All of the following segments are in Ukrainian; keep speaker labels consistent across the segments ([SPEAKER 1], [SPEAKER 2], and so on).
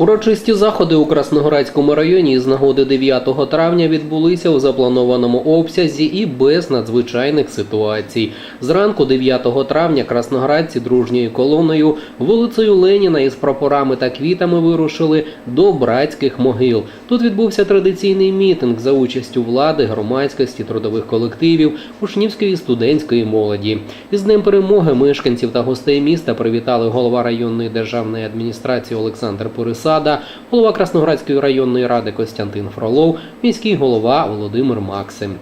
[SPEAKER 1] Урочисті заходи у Красноградському районі з нагоди 9 травня відбулися у запланованому обсязі і без надзвичайних ситуацій. Зранку 9 травня красноградці дружньою колоною вулицею Леніна із прапорами та квітами вирушили до братських могил. Тут відбувся традиційний мітинг за участю влади, громадськості, трудових колективів, учнівської студентської молоді. Із днем перемоги мешканців та гостей міста привітали голова районної державної адміністрації Олександр Порисада, голова Красноградської районної ради Костянтин Фролов, міський голова Володимир Максим.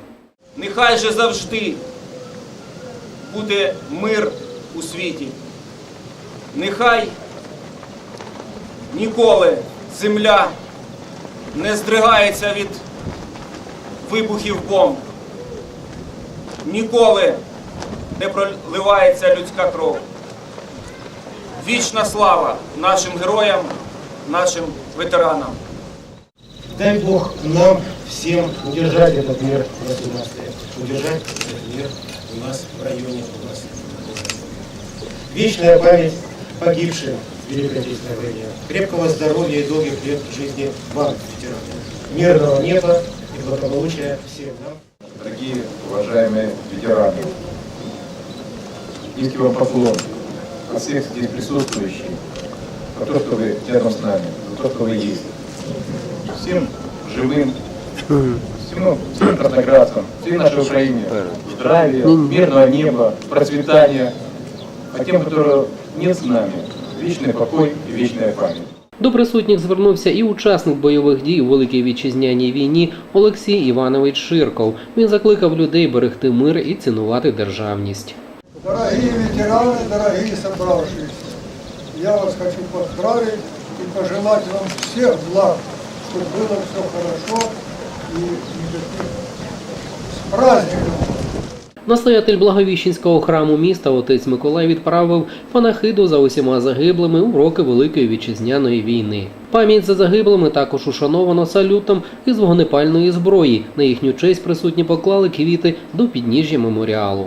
[SPEAKER 2] Нехай же завжди буде мир у світі. Нехай ніколи земля не здригається від вибухів бомб. Ніколи не проливається людська кров. Вічна слава нашим героям, нашим ветеранам.
[SPEAKER 3] Дай Бог нам всем удержать этот мир в государстве, удержать этот мир у нас в районе области. Вечная память погибшим в Великой Отечественной войне. Крепкого здоровья и долгих лет жизни вам, ветераны. Мирного неба и благополучия всем нам.
[SPEAKER 4] Дорогие уважаемые ветераны, низкий вам поклон от всех здесь присутствующих за то, что вы рядом с нами, за то, что вы есть. Всем живым, всему, всем красноградцам, всей нашей Украине здравия, мирного неба, процветания, а тем, которые нет с нами, вечный покой и вечная память.
[SPEAKER 1] До присутніх звернувся і учасник бойових дій у Великій Вітчизняній війні Олексій Іванович Ширков. Він закликав людей берегти мир і цінувати державність.
[SPEAKER 5] Дорогие ветераны, дорогие собравшиеся, я вас хочу поздравить и пожелать вам всех благ, чтобы было все хорошо и с праздником.
[SPEAKER 1] Настоятель Благовіщенського храму міста отець Миколай відправив панахиду за усіма загиблими у роки Великої вітчизняної війни. Пам'ять за загиблими також ушановано салютом із вогнепальної зброї. На їхню честь присутні поклали квіти до підніжжя меморіалу.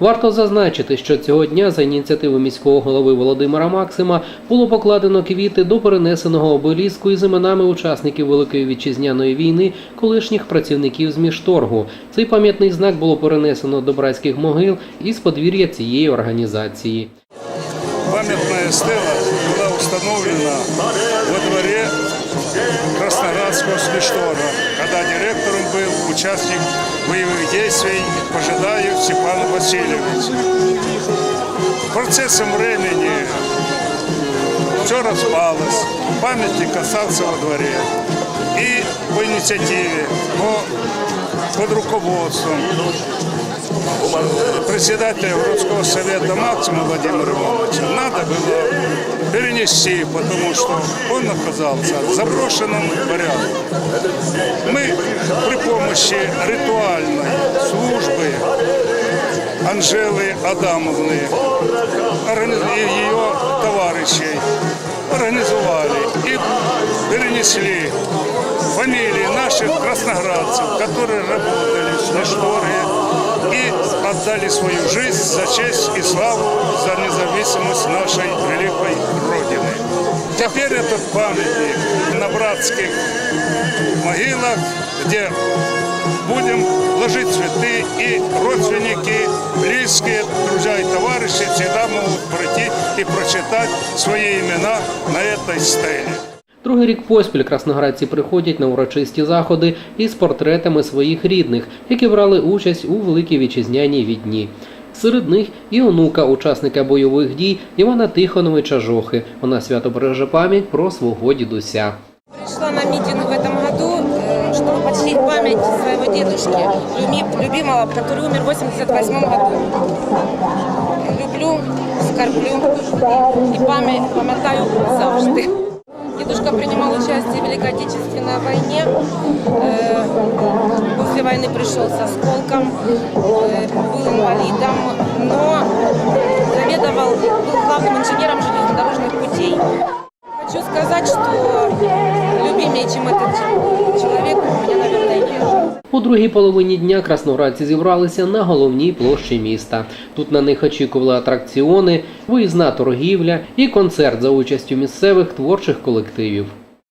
[SPEAKER 1] Варто зазначити, що цього дня за ініціативи міського голови Володимира Максима було покладено квіти до перенесеного обеліску із іменами учасників Великої вітчизняної війни, колишніх працівників з міжторгу. Цей пам'ятний знак було перенесено до братських могил із подвір'я цієї організації.
[SPEAKER 6] Памятная стела была установлена во дворе Красноградского смештора, когда директором был участник боевых действий Пожидаев Степан Васильевич. Процессом времени все распалось, памятник остался во дворе. И по инициативе, по, под руководством председателя городского совета Максима Владимира Ивановича надо было перенести, потому что он оказался в заброшенном порядке. Мы при помощи ритуальной службы Анжелы Адамовны органи- и ее товарищей организовали и перенесли фамилии наших красноградцев, которые работали в Шторе и отдали свою жизнь за честь и славу, за независимость нашей великой Родины. Теперь этот памятник на братских могилах, где будем ложить цветы, и родственники, близкие, друзья и товарищи всегда могут пройти и прочитать свои имена на этой стеле.
[SPEAKER 1] Другий рік поспіль красноградці приходять на урочисті заходи із портретами своїх рідних, які брали участь у великій вітчизняній відні. Серед них і онука учасника бойових дій Івана Тихоновича Жохи. Вона свято береже пам'ять про свого дідуся.
[SPEAKER 7] Пришла на митинг в этом году, э, чтобы почтить память своего дедушки, люби- любимого, который умер в 88 году. Люблю, скорблю и память, памятаю завжди. Дедушка принимал участие в Великой Отечественной войне. Э, После войны пришел со осколком, э, был инвалидом, но заведовал, был главным инженером железнодорожных путей. Хочу сказать, что любимее, чем этот
[SPEAKER 1] у другій половині дня красноградці зібралися на головній площі міста. Тут на них очікували атракціони, виїзна торгівля і концерт за участю місцевих творчих колективів.